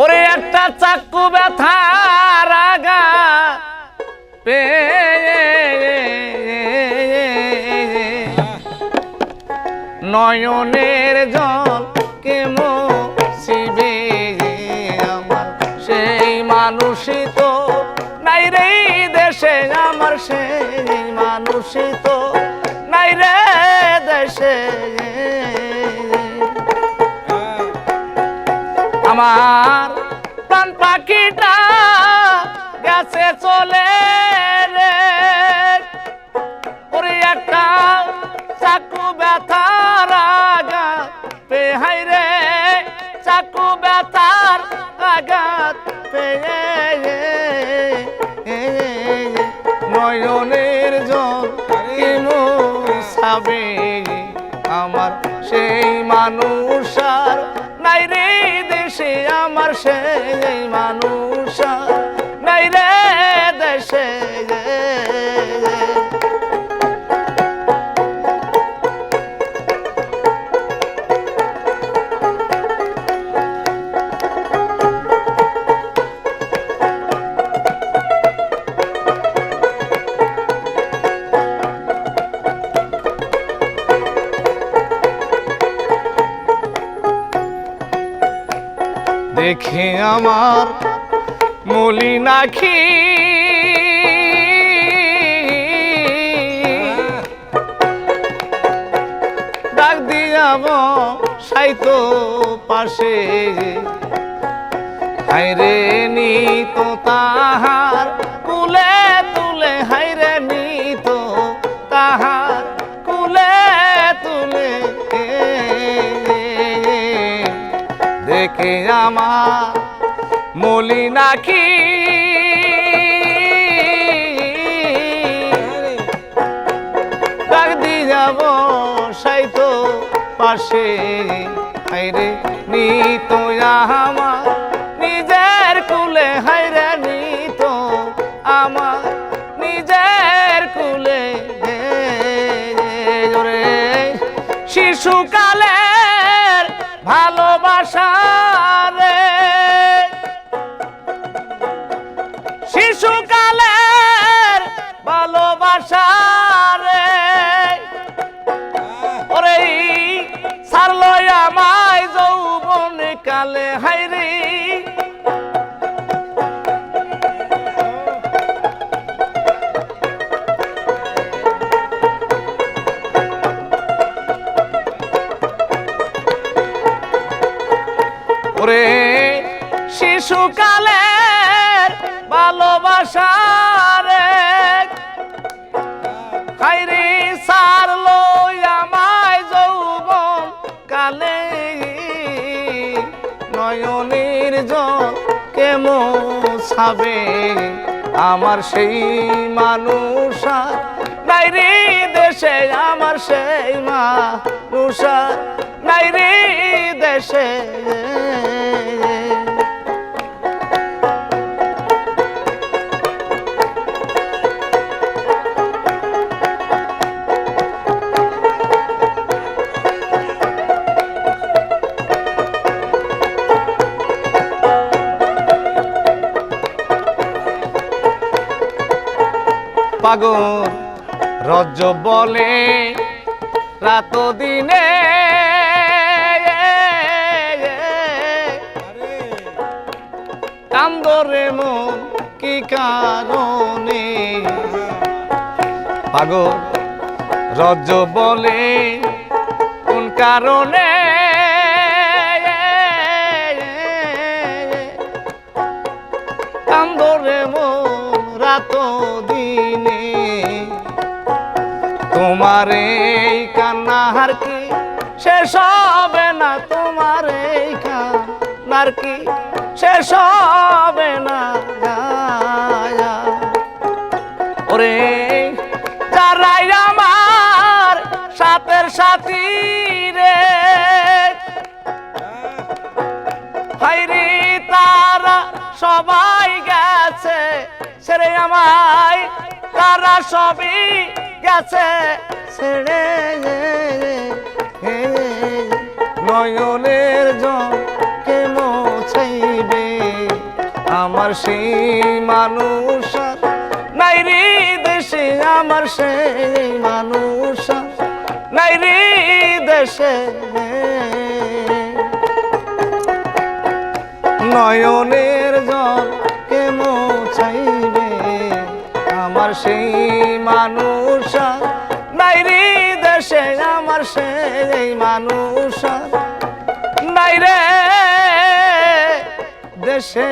ওরে একটা চাকু ব্যথা, রাগা। নয়নের জল কেমো শিবে আমার। সেই মানুষই তো নাই রে দেশে, আমার সেই মানুষই তো পাখিটা গেছে চলে রে। ওরে একটা চাকু ব্যথার আঘাত। পেহাই রে, চাকু ব্যথার আঘাত। পেয়ে নয়নের জল সাবে। আমার সেই মানুষ আমার সেই মানুষ। দেখে আমার মলিনাখি ডাক দিয়াব সাইতো পাশে। হাইরে নি তো কুলে দেখে আমার মলিনাখি ডাক দি যাব সাইতো পাশে হাইরে নিত আমার নিজের কুলে হাইরে নিত আমার নিজের কুলে ওরে শিশুকালের ভালোবাসা রে। শিশুকালের ভালোবাসারে ওরে সারলয় আমায় যৌবন কালে হাইরি শিশুকালের ভালোবাসা রে। হাইরে সারলো আমায় যৌবন কালে। নয়নের জল কেমো ছাবে? আমার সেই মানুষ নাই রে দেশে, আমার সেই মানুষ নাই রে দেশে। পাগল রজ বলে রাত দিনে। কান্দরে মন কি কারণে? পাগল রজ বলে কোন কারণে? তোমার এই কান্নার কি? শেষ হবে না তোমার এই কান্নার কি? শেষ হবে না ওরে যারাই আমার সাথের সাথী রে হাইরি তারা সবাই গেছে, ছেড়ে আমায়, তারা সবই গেছে ছেড়ে, নয়নের জল কে মোছাইবে। আমার সেই মানুষ নাই রে দেশে, আমার সেই মানুষ নাই রে দেশে। নয়নের জল আমার এই মানুষ নাই রে দেশে।